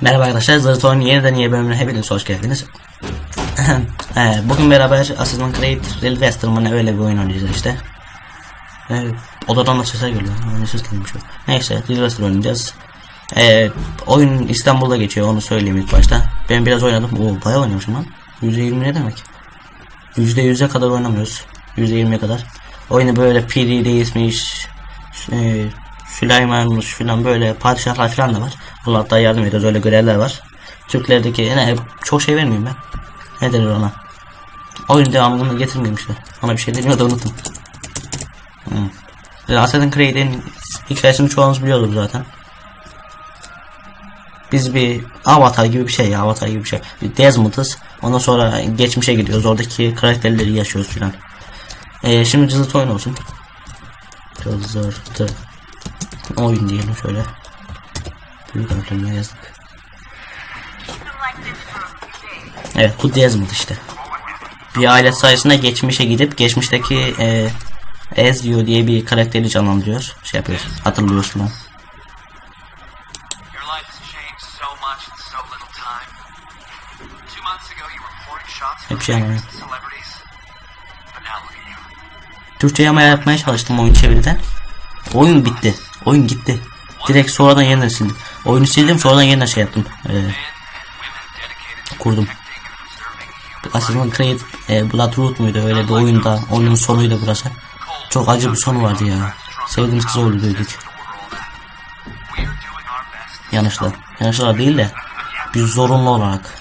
Merhaba arkadaşlar, Zırto'nun yeniden yeni bölümüne hepiniz hoş geldiniz. Bugün beraber Assassin's Creed Real Westerman'a öyle bir oyun oynayacağız işte. Ee, odadan da sesler geliyor. Ne ses gelmiş o. Neyse, Real Western oynayacağız. Ee, oyun İstanbul'da geçiyor, onu söyleyeyim ilk başta. Ben biraz oynadım. Oo, bayağı oynamışım lan. %20 ne demek? %100'e kadar oynamıyoruz. %20'ye kadar. Oyunu böyle PD değişmiş, e, Süleymanmış filan böyle padişahlar filan da var. Da yardım ediyoruz öyle görevler var. Türklerdeki ne çok şey vermeyeyim ben. Ne denir ona? Oyun devamını getirmeyeyim işte. Ona bir şey deniyor da unuttum. Hmm. Assassin's Creed'in hikayesini çoğunuz biliyordur zaten. Biz bir avatar gibi bir şey ya avatar gibi bir şey. Bir Desmond'ız. Ondan sonra geçmişe gidiyoruz. Oradaki karakterleri yaşıyoruz filan. Ee, şimdi cızıt oyun olsun. Cızırtı oyun diyelim şöyle. Büyük harflerle yazdık. Evet bu Desmond işte. Bir aile sayesinde geçmişe gidip geçmişteki e, Ezio diye bir karakteri canlandırıyoruz. Şey yapıyoruz. Hatırlıyoruz from Hep şey you. Türkçe yama yapmaya çalıştım oyun çeviriden. Oyun bitti. Oyun gitti. Direkt sonradan yeniden sildim. Oyunu sildim sonradan yeniden şey yaptım. Ee, kurdum. Assassin's Creed e, Bloodroot muydu öyle bir oyunda. Oyunun sonuydu burası. Çok acı bir sonu vardı ya. Sevdiğimiz kızı öldürdük. Yanlışla. Yanlışla değil de biz zorunlu olarak.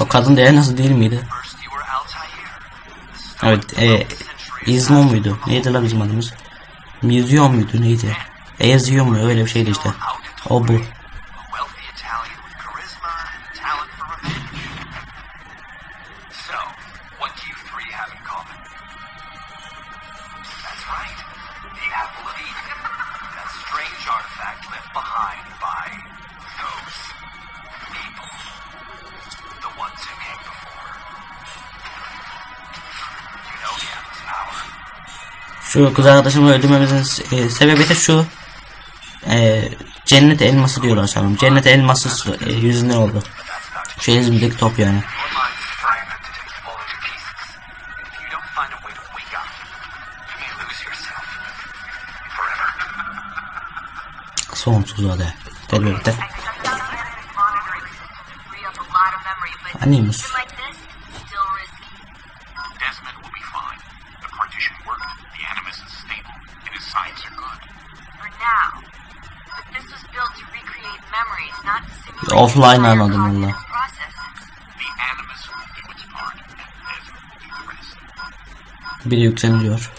O kadın değer nasıl değil miydi? Evet. E, İzmo muydu? Neydi la bizim adımız? Mizyon muydu? Neydi? Ezio mu? Öyle bir şeydi işte. O bu. Şu kız arkadaşımı öldürmemizin e, sebebi de şu. E, cennet elması diyorlar sanırım. Cennet elması e, yüzünden oldu. Şu elimdeki top yani. Your mind is fragmented do the rest. Biri yükseliliyor.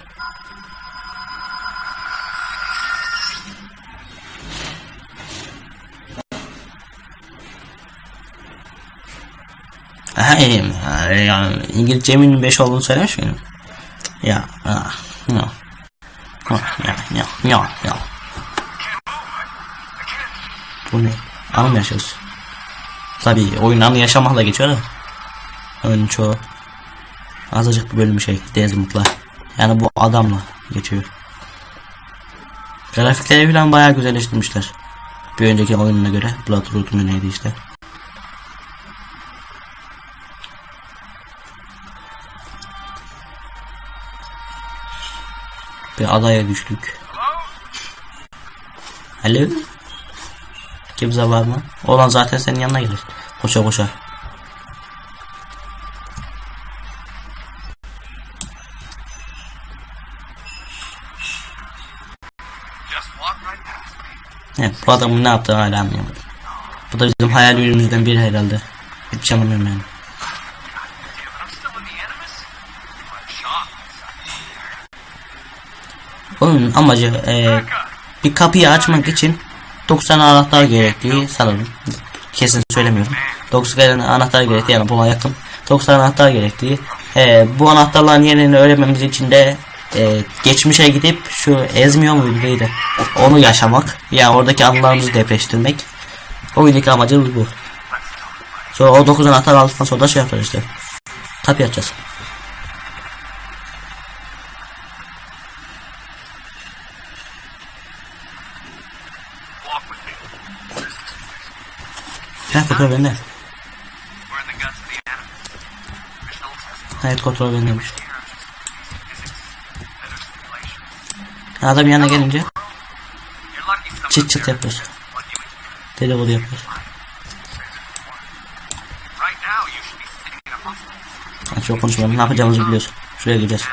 Hayır, ya, İngilizcemin 5 olduğunu söylemiş miydim? Ya, ah, no. Ah, Ya, ya, ya, ya. Bu ne? Anı mı Tabii oyun anı yaşamakla geçiyor da. Oyunun çoğu. Azıcık bir bölüm şey Desmond'la. Yani bu adamla geçiyor. Grafikleri falan bayağı güzelleştirmişler. Bir önceki oyununa göre. Bloodroot mu neydi işte. Bir adaya düştük. Hello? Kimse var mı? Olan zaten senin yanına gelir. Koşa koşa. Evet, bu adamın ne yaptığını hala anlayamadım. Bu da bizim hayal ürünümüzden biri herhalde. Hiç anlamıyorum yani. Oyunun amacı e, bir kapıyı açmak için 9 tane anahtar gerektiği sanırım. Kesin söylemiyorum. Toksika'dan anahtar gerektiği yani buna yakın. Toksika anahtar gerektiği. E, ee, bu anahtarların yerini öğrenmemiz için de e, geçmişe gidip şu ezmiyor muydu neydi? Onu yaşamak. Yani oradaki anılarımızı depreştirmek. Oyundaki amacımız bu. Sonra o 9 anahtar aldıktan sonra da şey yapacağız işte. Tap yapacağız. Kanka dur benden. Evet kontrol bendeymiş. Adam yanına gelince çıt çıt yapıyoruz. Dedikodu yapıyoruz. Ha, çok. Ne yapacağımızı biliyorsun. Şuraya gireceğiz.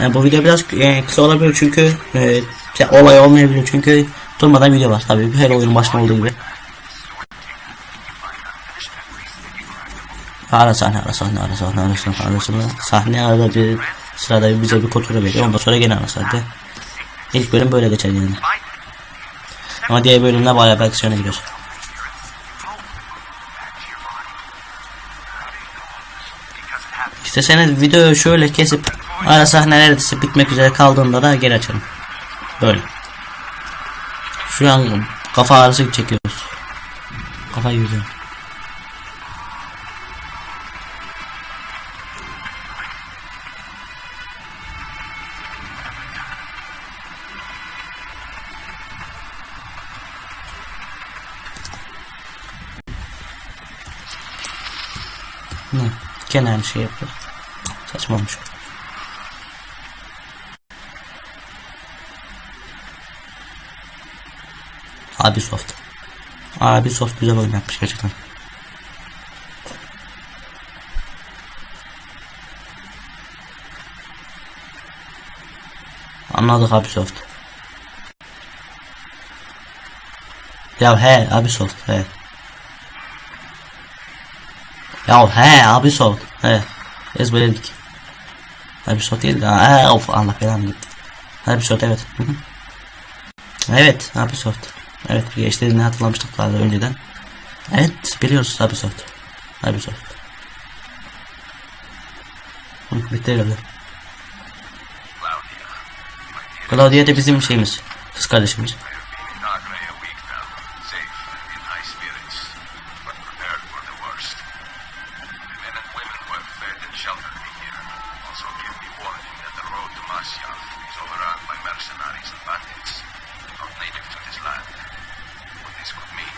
Yani bu video biraz e, kısa olabilir çünkü e, şey, olay olmayabilir çünkü durmadan video var tabii her oyunun başında olduğu gibi. Ara sahne ara sahne ara sahne ara sahne ara sahne sahne arada bir sırada bize bir kontrol veriyor ondan sonra gene ara sahne. İlk bölüm böyle geçer yani. Ama diğer bölümler bayağı bir aksiyona giriyor. İsterseniz videoyu şöyle kesip ara sahne neredeyse bitmek üzere kaldığında da geri açalım. Böyle. Şu an kafa ağrısı çekiyoruz. Kafa yüzüyor. Gene aynı şey yapıyor. Saçma olmuş. Abi soft. Abi soft güzel oyun yapmış gerçekten. Anladık abi soft. Ya he abi soft he. Ya he abi he. Ezberledik. Abi soft değil de he of Allah belanı gitti. Abi soft evet. Evet abi soft. Evet geçtiğini hatırlamıştık daha da önceden. Evet biliyoruz abi soft. Abi. Hı, bitti herhalde. Claudia da bizim şeyimiz. Kız kardeşimiz. And sheltered me here also give me warning that the road to Masyaf is overrun by mercenaries and bandits, not native to this land. What this could mean,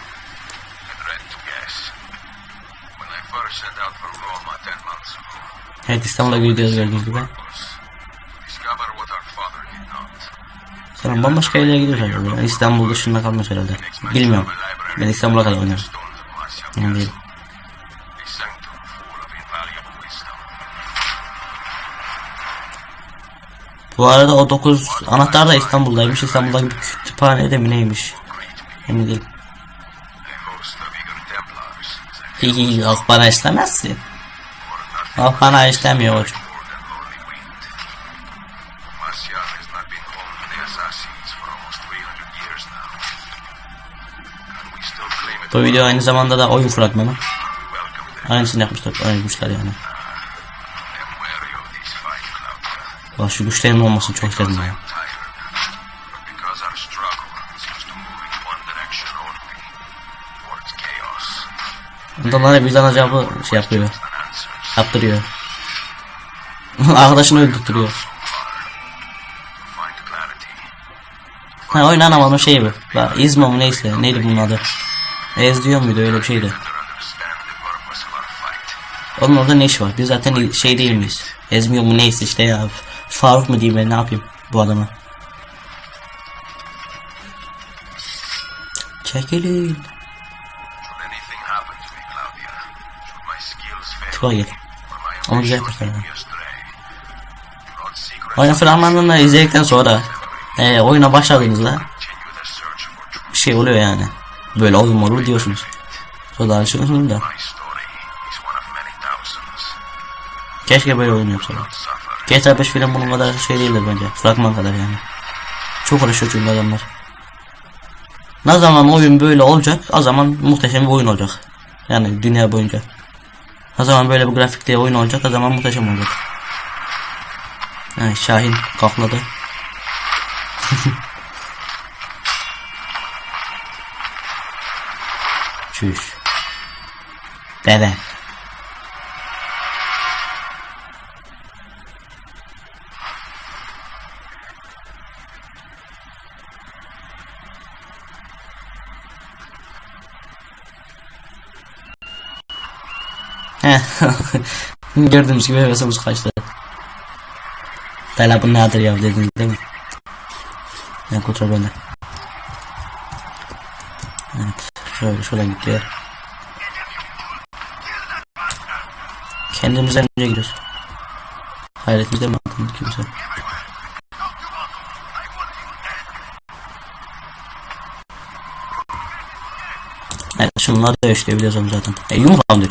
I dread to guess. When I first set out for Roma ten months ago, Evet İstanbul'a gidiyoruz gördüğünüz gibi. Sonra bambaşka yerlere gidiyoruz herhalde. İstanbul dışında kalmış herhalde. Bilmiyorum. Ben İstanbul'a kadar oynuyorum. Stones of Bu arada o 9 anahtar da İstanbul'daymış. İstanbul'daki bir kütüphanede mi neymiş? Emin değilim. Yok bana nothing Yok bana istemiyor hocam. more than lonely wind. Masyaf has not been home to the assassins for almost 300 years now. Can we still claim it? Bu video aynı zamanda da oyun fragmanı. Aynısını yapmışlar, oynamışlar yani. Bak şu güçlerin olmasını çok istedim ya. Adamlara bizden acaba şey yapıyor. Yaptırıyor. Arkadaşını öldürtüyor. Ha oyun anlamadım şey bu. Bak İzmo mu neyse neydi bunun adı. Ez diyor muydu öyle bir şeydi. Onun orada ne işi var? Biz zaten şey değil miyiz? Ezmiyor mu neyse işte ya. Faruk mu diyeyim ben ne yapayım bu adama. Çekilin. Tuğa gel. Ama güzel secret Oyun fragmanını izledikten sonra e, oyuna başladığınızda bir şey oluyor yani. Böyle oyun mu olur diyorsunuz. Sonra alışıyorsunuz da. Keşke böyle oyun yapsalar. GTA 5 filan bunun kadar şey değildir bence. Fragman kadar yani. Çok uğraşıyor çünkü adamlar. Ne zaman oyun böyle olacak o zaman muhteşem bir oyun olacak. Yani dünya boyunca. O zaman böyle bir grafikte oyun olacak. O zaman muhteşem olacak. Ha, Şahin kakladı. Çüş. Deve. Gördüğümüz gibi hevesimiz kaçtı. Dayla bu nedir ya dediniz değil mi? Ben kontrol bende. Evet. Şöyle şöyle gidiyor. Kendimizden önce gidiyoruz. Hayretimizde mi aklımda kimse? Evet şunları da ölçülebiliyoruz zaten. E, yumurta mı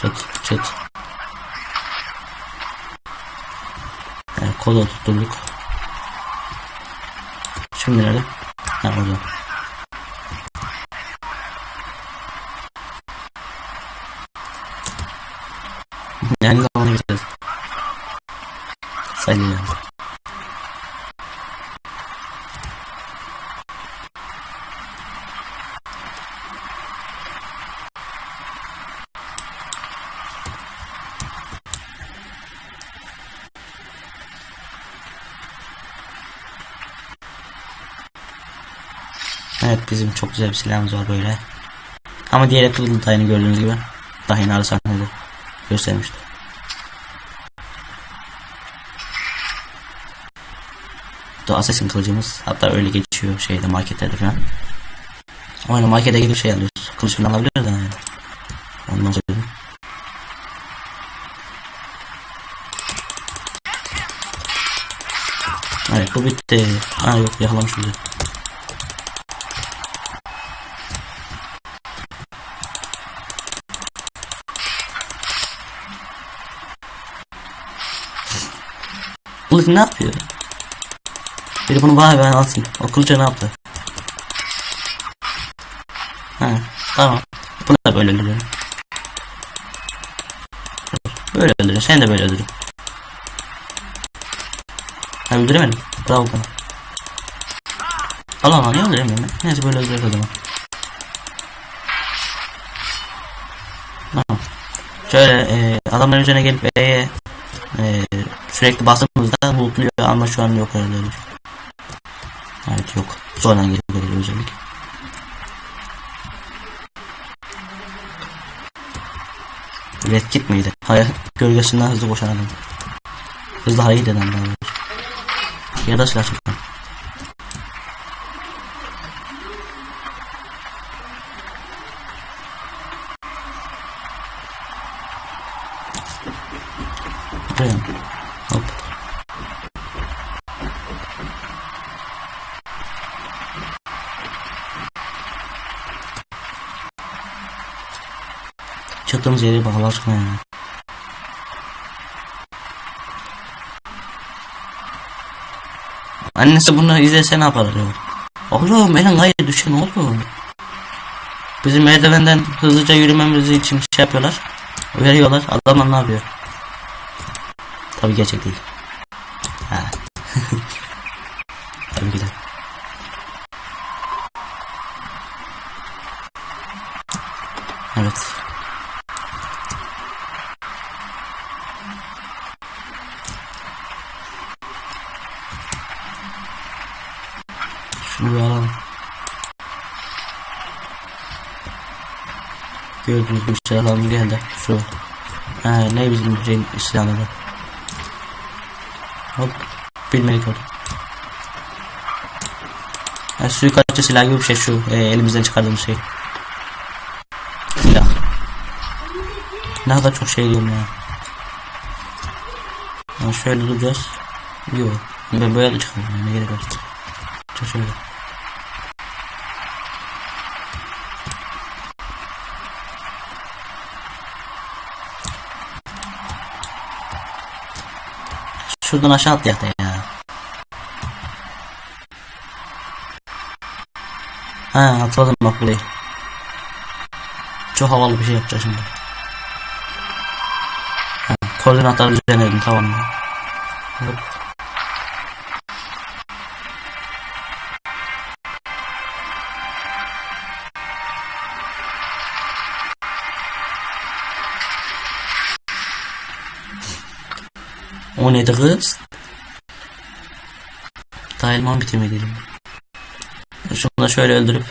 çıt çıt. Evet kodu tutturduk. Şimdi nerede? Ha orada. Yani zamanı gideceğiz. Sayılıyor. Evet bizim çok güzel bir silahımız var böyle. Ama diğer kırıldı da aynı gördüğünüz gibi. Daha yeni ara sahnede göstermişti. The Assassin kılıcımız hatta öyle geçiyor şeyde marketlerde falan. Oyunu markete gidip şey alıyoruz. Kılıç falan alabiliyoruz da yani. Ondan sonra Evet bu bitti. Ha yok yakalamış bizi. Kılıç ne yapıyor? Biri bunu bana ben alsın. O kılıcı ne yaptı? Ha, tamam. Bunu da böyle öldürüyorum. Böyle öldürüyorum. Seni de böyle öldürürüm. Ha öldüremedim. Bravo bana. Allah Allah niye öldüremiyorum ben? Neyse böyle öldürüyoruz o zaman. Şöyle e, adamların üzerine gelip E'ye e, sürekli bastığımızda lootluyor ama şu an yok öyle şey. Evet yok. Sonradan geliyor özellik. Red kit miydi? Hayır. Gölgesinden hızlı koşan adam. Hızlı hareket eden adam. Ya da silah çeken. Mı? Hop. Çıktığımız yere bak Allah aşkına ya. Annesi bunu izlese ne yapar acaba? Oğlum elin gayet düşen oğlum. Bizim merdivenden hızlıca yürümemiz için şey yapıyorlar. Uyarıyorlar. Adamlar ne yapıyor? Tabii gerçek değil. Ha. Tabii ki de. Evet. Şunu alalım. Gördüğünüz gibi silahlarımız geldi. Şu. Ha, ne bizim şey silahları? Hop. Bilmedik oldu. Ha, suikastçı silah gibi bir şey şu. E, elimizden çıkardığımız şey. Silah. Ne kadar çok şey diyorum ya. Ha, şöyle duracağız. Yok. Ben böyle de çıkarım. Ne gerek var. Çok şöyle. Şuradan aşağı atlayak da ya. Ha atladım bak burayı. Çok havalı bir şey yapacağız şimdi. Ha, koordinatları düzenledim tamam mı? Hop. O neydi kız? Daha elman. Şunu da şöyle öldürüp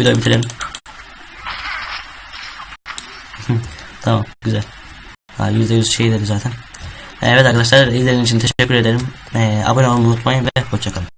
videoyu bitirelim. tamam güzel. Ha, %100 şey dedi zaten. Evet arkadaşlar izlediğiniz için teşekkür ederim. Ee, abone olmayı unutmayın ve hoşçakalın.